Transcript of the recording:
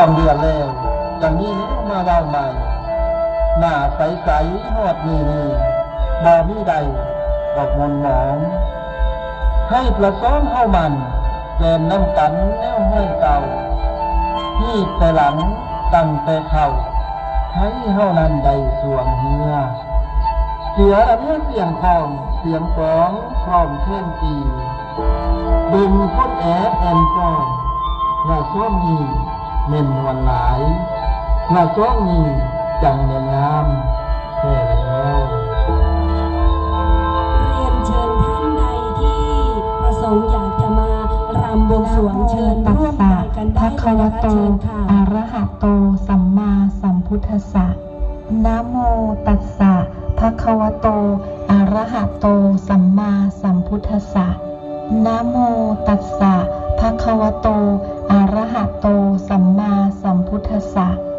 สองเดือนแล้วจังนี้แล้วมาเล่าใหม่ หน้าใสๆหอดนี่นี่บ่มีใดดอกมนหมอง ให้ประซ้อมเข้ามันแกนน้ำกันแล้วห้อยเก่าที่แต่หลังตั้งแต่เข่าให้เฮานั้นใดสวงเฮียเสือระเมื่อเสียงของเสียงฟ้องพร้อมเท่นตีดึงพ้นแอดแอนฟอนว่าซ้อมนี้ เม่นนวลหลายว่าซ้อมนี้จังเม่นงามแค่แล้วเรียนเชิญท่านใดที่ประสงค์อยากจะมารำบวงสรวงเชิญตัสร่วมสะไปกันได้ภะคะวะโตเชิญค่ะอะระหะโต สัมมาสัมพุทธัสสะนะโมตัสสะภะคะวะโต อะระหะโต สัมมาสัมพุทธัสสะนะโมตัสสะภะคะ วโต อะระหะโต สัมมาสัมพุทธัสสะ